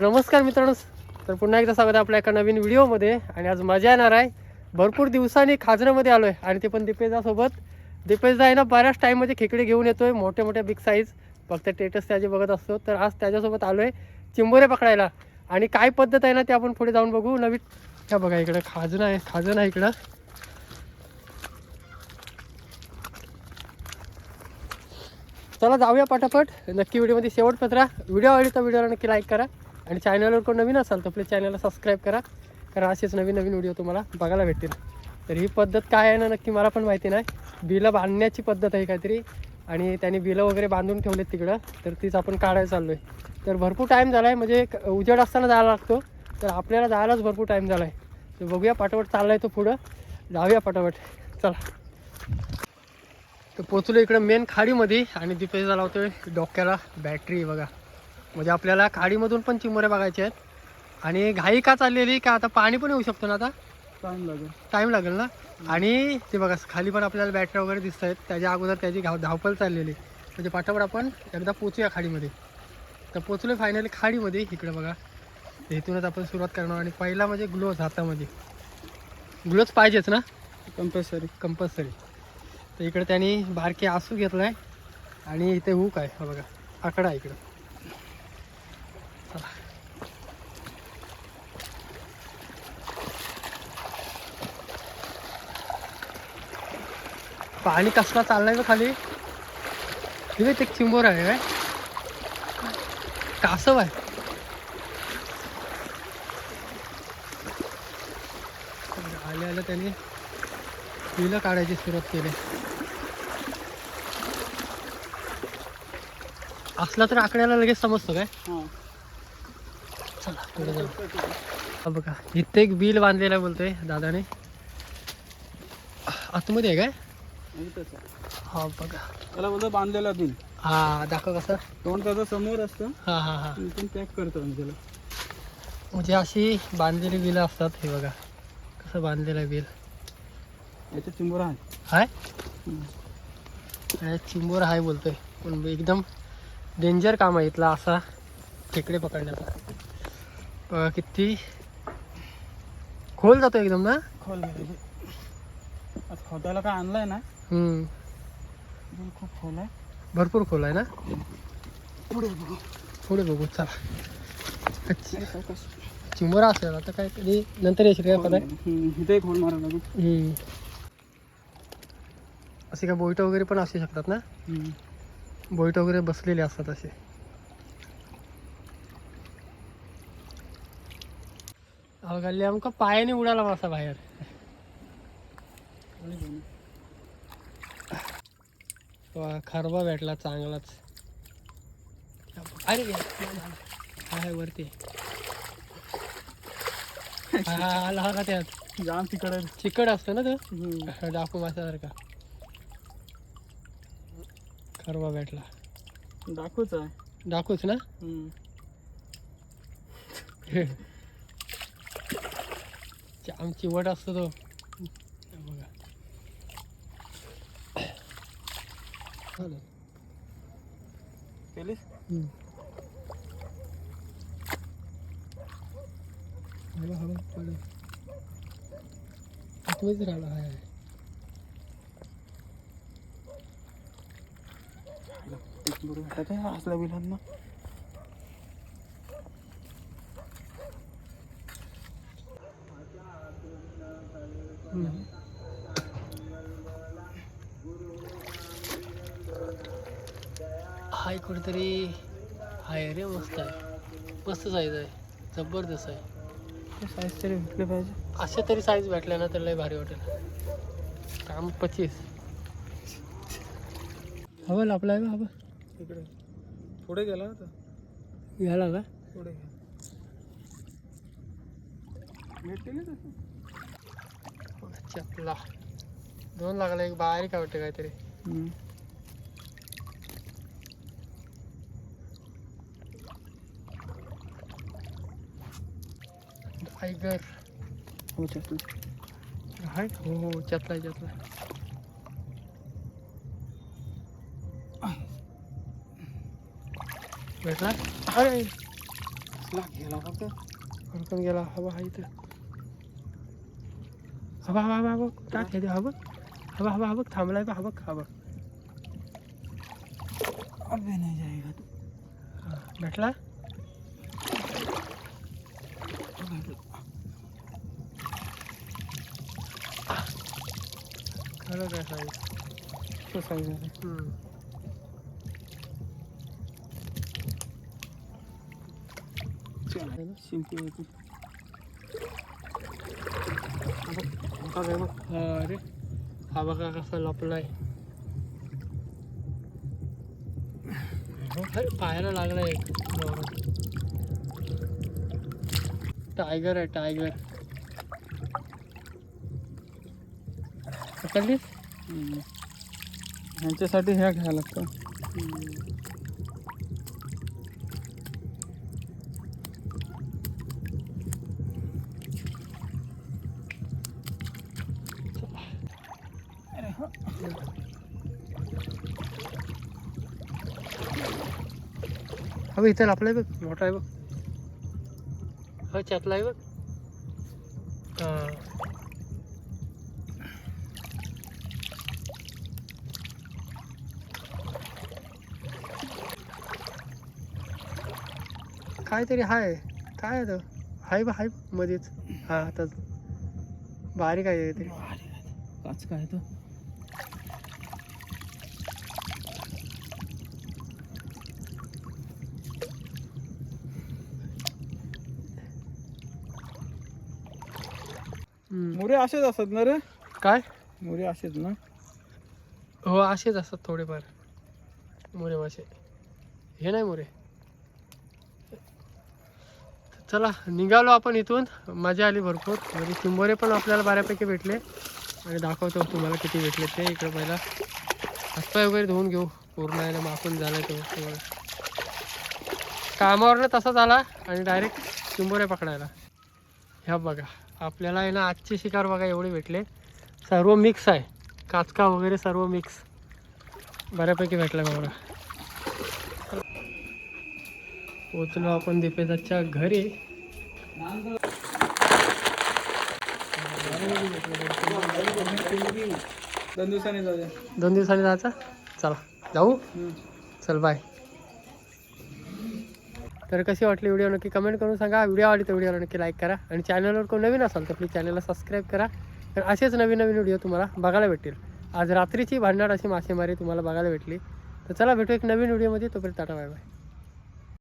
नमस्कार मित्रांनो. तर पुन्हा एकदा स्वागत आपल्या एका नवीन व्हिडिओमध्ये. आणि आज मजा येणार आहे. भरपूर दिवसांनी खाजरामध्ये आलो आहे आणि ते पण दिपेजासोबत दिपेजा आहे ना बऱ्याच टाईममध्ये खेकडे घेऊन येतोय. मोठ्या मोठ्या बिग साईज फक्त टेटस त्याचे बघत असतो. तर आज त्याच्यासोबत आलो आहे चिंबोरे पकडायला. आणि काय पद्धत आहे ना ते आपण पुढे जाऊन बघू. नवीन ह्या बघा इकडं खाजणं आहे. खाजण आहे इकडं. चला जाऊया पटापट. नक्की व्हिडिओमध्ये शेवट पत्रा व्हिडिओ आवडली तर व्हिडिओला नक्की लाईक करा. आणि चॅनलवर कोण नवीन असाल तर आपल्या चॅनलला सबस्क्राईब करा. कारण असेच नवीन नवीन व्हिडिओ तुम्हाला बघायला भेटतील. तर ही पद्धत काय आहे ना नक्की मला पण माहिती नाही. बिलं बांधण्याची पद्धत आहे काहीतरी. आणि त्यांनी बिलं वगैरे बांधून ठेवलेत तिकडं. तर तीच आपण काढायला चाललो आहे तर भरपूर टाईम झाला आहे म्हणजे एक उजेड असताना जायला लागतो. तर आपल्याला जायलाच भरपूर टाईम झाला आहे तर बघूया पटापट चालला आहे तो पुढं. जाऊया पटापट. चला. तर पोचलो इकडं मेन खाडीमध्ये. आणि दिपेशला लावतोय डोक्याला बॅटरी बघा. म्हणजे आपल्याला खाडीमधून पण चिमोऱ्या बघायच्या आहेत. आणि घाई का चाललेली का आता पाणी पण येऊ शकतो ना आता? टाइम लागेल. टाईम लागेल ना? आणि ते बघा खाली पण आपल्याला बॅटरी वगैरे दिसत आहेत त्याच्या अगोदर त्याची धाव धावपल चाललेली. म्हणजे पाठापट आपण एकदा पोचूया खाडीमध्ये. तर पोचलो फायनली खाडीमध्ये इकडं बघा. इथूनच आपण सुरुवात करणार. आणि पहिला म्हणजे ग्लोव्ज हातामध्ये. ग्लोव्ज पाहिजेच ना? कंपल्सरी कंपल्सरी तर इकडे त्यांनी बारके आसू घेतलाय. आणि इथे हुक आहे. हा बघा. आकडा आहे इकडं. पाणी कसला चाललाय का खाली. तिथे ते चिंबोर आहे काय? कासव आहे. आले आले त्यांनी. विलं काढायची सुरुवात केली. असला तर आकड्याला लगेच समजतो काय? हां. चला पुढे जाऊ. बघा इथे एक बिल बांधलेलं बोलतोय दादाने. आतमध्ये आहे काय? हा बघा. त्याला बोलतो बांधलेला बिल हा दाखव कसं. तोंड त्याचं समोर असतं. हा हा हा. इथून पॅक करतो आम्ही त्याला. म्हणजे अशी बांधलेली बिलं असतात हे बघा. कसं बांधलेलं बिल याच्या चिंबोर आहे हाय? काय चिंबोर हाय बोलतोय. पण एकदम डेंजर काम आहे इथला असा खेकडे पकडण्याचा. बघा किती? खोल जातो एकदम ना? खोल गेली. आज खोदायला काय आणलंय ना? हम्म. बिल खूप खोल आहे. भरपूर खोल आहे ना? पुढे बघू. पुढे बघू चला. चिंबोरा असेल आता काय कधी नंतर येशील काय पता हम्म, इथे एक होल मारा लागू. हम्म. असे काय बोईट वगैरे पण असू शकतात ना? बोईट वगैरे बसलेले असतात असे. गल्ली आमका पायाने उडाला मासा बाहेर. खरबा भेटला चांगलाच. अरे हा आहे वरती. आला हा का त्यात. जाम तिकडे. चिकट असतो ना तो? डाकू माशासारखा खरबा भेटला. दाखवच आहे. डाकूच ना. आमची वट असतो तो हे बघा झालं. केलीस हम्म. हवा हवा पडेल आतमध्येच राहिला हाय हाय. असल्या बिलांना हाय कुठेतरी हाय रे मस्त आहे. मस्त साईज आहे. जबरदस्त आहे. साईज तरी भेटले पाहिजे. अशा तरी साईज भेटल्या ना तर लय भारी वाटेल. काम पच्चीस. हवं आपला आहे हवं. इकडे. पुढे गेला होता. घ्यायला का? पुढे घ्या भेटले तसं? चपला दोन लागला एक बारीक का वाटतं काहीतरी. टायगर हो चल हाय हो हो भेटला अरे गेला फक्त गेला हवा हा इथं हवा हवा हवा हवा हा बघ हवा हवा हा बघ थांबलाय बघ हा बघ हा बघ अबे नाही जाएगा तू हा, भेटला खरं काय साईज तो साईज आहे शिंपी होती अरे हा बघा कसा लपलाय पाहायला लागलाय एक जोरात. टायगर आहे टायगर पकडलीस हम्म. ह्यांच्यासाठी ह्या घ्यायला लागतं हा बघ इथं लपलाय बघ मोठा आहे बघ हा चतला आहे बघ. हा काहीतरी हाय. काय आहे तो हाय बा हाय मध्येच. हा आता बारीक आहे काहीतरी काच काय तो? मुरे असेच असतात ना रे? काय? मुरे असेच ना? हो असेच असतात थोडेफार. मोरे मासे. हे नाही मोरे. चला निघालो आपण इथून. मजा आली भरपूर. म्हणजे चिंबोरे पण आपल्याला बऱ्यापैकी भेटले. आणि दाखवतो तुम्हाला किती भेटले ते इकडे पहिला. हातपाय वगैरे धुवून घेऊ. पूर्ण आहे ना मापून झालं तो. कामावरनं तसाच आला आणि डायरेक्ट चिंबोरे पकडायला. ह्या बघा. आपल्याला आहे ना आजची शिकार बघा एवढे भेटले. सर्व मिक्स आहे. काचका वगैरे सर्व मिक्स बऱ्यापैकी भेटला मला पोचलो आपण दीपेदाच्या घरी. दोन दिवसांनी जाऊया. दोन दिवसांनी जायचा? चला. जाऊ? चल बाय तर कशी वाटली व्हिडिओ नक्की कमेंट करून सांगा. व्हिडिओ आवडली तर व्हिडिओला नक्की लाईक करा. आणि चॅनलवर कोण नवीन असाल तर प्लीज चॅनलला सबस्क्राईब करा. तर असेच नवीन नवीन व्हिडिओ तुम्हाला बघायला भेटतील. आज रात्रीची भांडणार अशी मासेमारी तुम्हाला बघायला भेटली. तर चला भेटू एक नवीन व्हिडिओमध्ये. तोपर्यंत टाटा बाय बाय